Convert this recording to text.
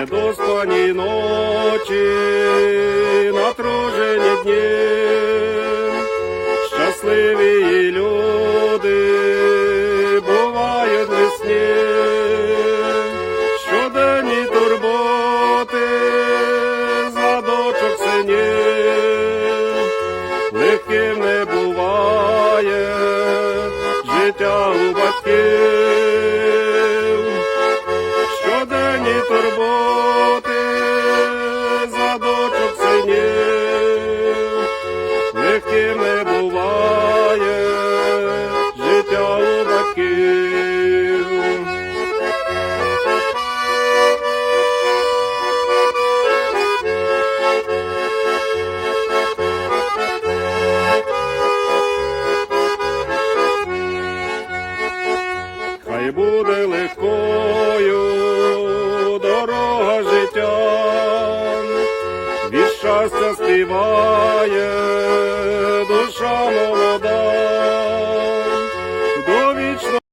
недоспані ночі, натружені дні, щасливі люди бувають весні, щоденні турботи за дочок синів, легким не буває життя у батьків щоденні турботи за дочок синів, легким не буває життя у батьків. Хай буде легкою щастя співає.